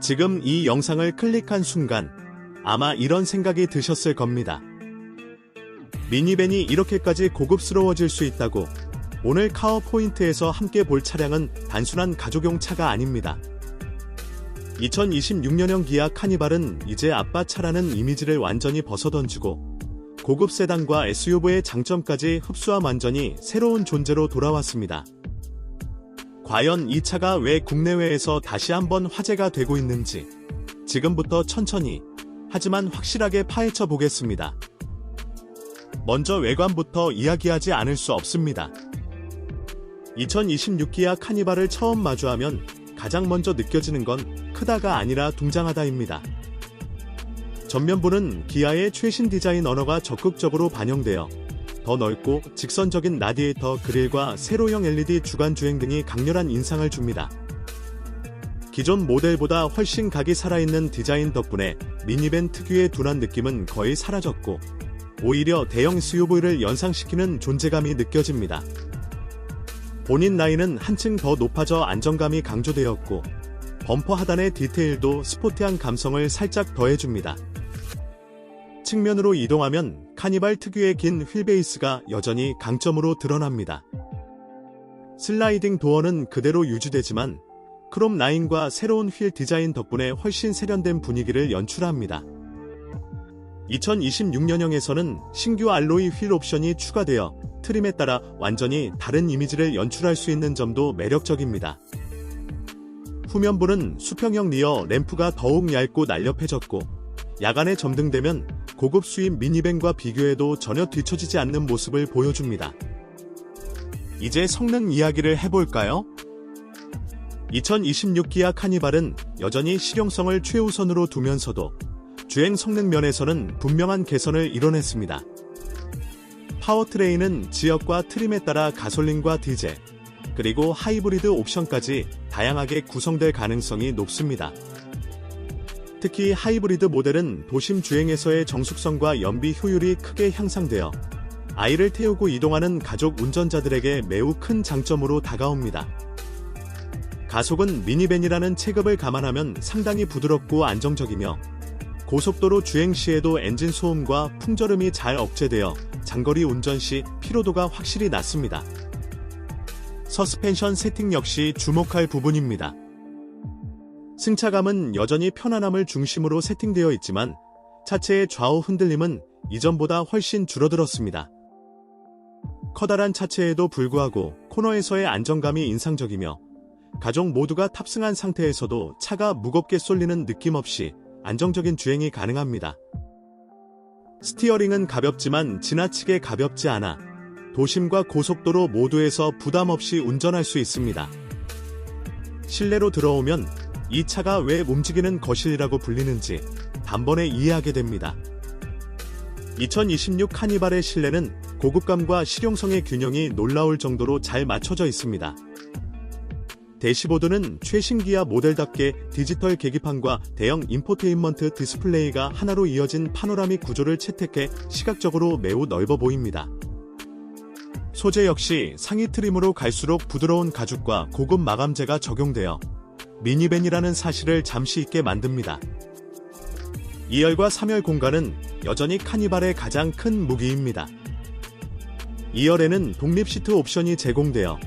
지금 이 영상을 클릭한 순간 아마 이런 생각이 드셨을 겁니다. 미니밴이 이렇게까지 고급스러워질 수 있다고 오늘 카어 포인트에서 함께 볼 차량은 단순한 가족용 차가 아닙니다. 2026년형 기아 카니발은 이제 아빠 차라는 이미지를 완전히 벗어던지고 고급 세단과 SUV의 장점까지 흡수한 완전히 새로운 존재로 돌아왔습니다. 과연 이 차가 왜 국내외에서 다시 한번 화제가 되고 있는지 지금부터 천천히 하지만 확실하게 파헤쳐 보겠습니다. 먼저 외관부터 이야기하지 않을 수 없습니다. 2026 기아 카니발을 처음 마주하면 가장 먼저 느껴지는 건 크다가 아니라 둥장하다입니다. 전면부는 기아의 최신 디자인 언어가 적극적으로 반영되어 더 넓고 직선적인 라디에이터 그릴과 세로형 LED 주간 주행 등이 강렬한 인상을 줍니다. 기존 모델보다 훨씬 각이 살아있는 디자인 덕분에 미니밴 특유의 둔한 느낌은 거의 사라졌고 오히려 대형 SUV를 연상시키는 존재감이 느껴집니다. 본인 라인은 한층 더 높아져 안정감이 강조되었고 범퍼 하단의 디테일도 스포티한 감성을 살짝 더해줍니다. 측면으로 이동하면 카니발 특유의 긴 휠베이스가 여전히 강점으로 드러납니다. 슬라이딩 도어는 그대로 유지되지만 크롬 라인과 새로운 휠 디자인 덕분에 훨씬 세련된 분위기를 연출합니다. 2026년형에서는 신규 알로이 휠 옵션이 추가되어 트림에 따라 완전히 다른 이미지를 연출할 수 있는 점도 매력적입니다. 후면부는 수평형 리어 램프가 더욱 얇고 날렵해졌고 야간에 점등되면 고급 수입 미니밴과 비교해도 전혀 뒤처지지 않는 모습을 보여줍니다. 이제 성능 이야기를 해볼까요? 2026 기아 카니발은 여전히 실용성을 최우선으로 두면서도 주행 성능 면에서는 분명한 개선을 이뤄냈습니다. 파워트레인은 지역과 트림에 따라 가솔린과 디젤, 그리고 하이브리드 옵션까지 다양하게 구성될 가능성이 높습니다. 특히 하이브리드 모델은 도심 주행에서의 정숙성과 연비 효율이 크게 향상되어 아이를 태우고 이동하는 가족 운전자들에게 매우 큰 장점으로 다가옵니다. 가속은 미니밴이라는 체급을 감안하면 상당히 부드럽고 안정적이며 고속도로 주행 시에도 엔진 소음과 풍절음이 잘 억제되어 장거리 운전 시 피로도가 확실히 낮습니다. 서스펜션 세팅 역시 주목할 부분입니다. 승차감은 여전히 편안함을 중심으로 세팅되어 있지만 차체의 좌우 흔들림은 이전보다 훨씬 줄어들었습니다. 커다란 차체에도 불구하고 코너에서의 안정감이 인상적이며 가족 모두가 탑승한 상태에서도 차가 무겁게 쏠리는 느낌 없이 안정적인 주행이 가능합니다. 스티어링은 가볍지만 지나치게 가볍지 않아 도심과 고속도로 모두에서 부담 없이 운전할 수 있습니다. 실내로 들어오면 이 차가 왜 움직이는 거실이라고 불리는지 단번에 이해하게 됩니다. 2026 카니발의 실내는 고급감과 실용성의 균형이 놀라울 정도로 잘 맞춰져 있습니다. 대시보드는 최신 기아 모델답게 디지털 계기판과 대형 인포테인먼트 디스플레이가 하나로 이어진 파노라믹 구조를 채택해 시각적으로 매우 넓어 보입니다. 소재 역시 상위 트림으로 갈수록 부드러운 가죽과 고급 마감재가 적용되어 미니밴이라는 사실을 잠시 잊게 만듭니다. 2열과 3열 공간은 여전히 카니발의 가장 큰 무기입니다. 2열에는 독립 시트 옵션이 제공되어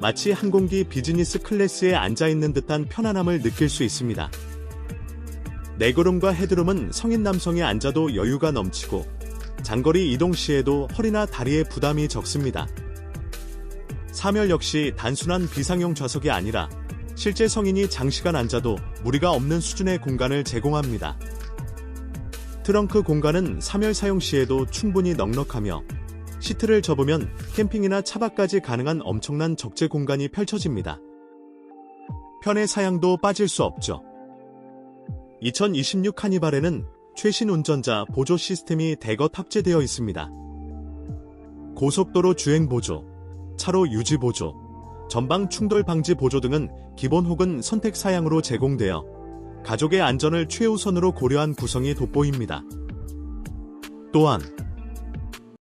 마치 항공기 비즈니스 클래스에 앉아있는 듯한 편안함을 느낄 수 있습니다. 내구름과 헤드룸은 성인 남성이 앉아도 여유가 넘치고 장거리 이동 시에도 허리나 다리에 부담이 적습니다. 3열 역시 단순한 비상용 좌석이 아니라 실제 성인이 장시간 앉아도 무리가 없는 수준의 공간을 제공합니다. 트렁크 공간은 3열 사용 시에도 충분히 넉넉하며 시트를 접으면 캠핑이나 차박까지 가능한 엄청난 적재 공간이 펼쳐집니다. 편의 사양도 빠질 수 없죠. 2026 카니발에는 최신 운전자 보조 시스템이 대거 탑재되어 있습니다. 고속도로 주행 보조, 차로 유지 보조, 전방 충돌 방지 보조 등은 기본 혹은 선택 사양으로 제공되어 가족의 안전을 최우선으로 고려한 구성이 돋보입니다. 또한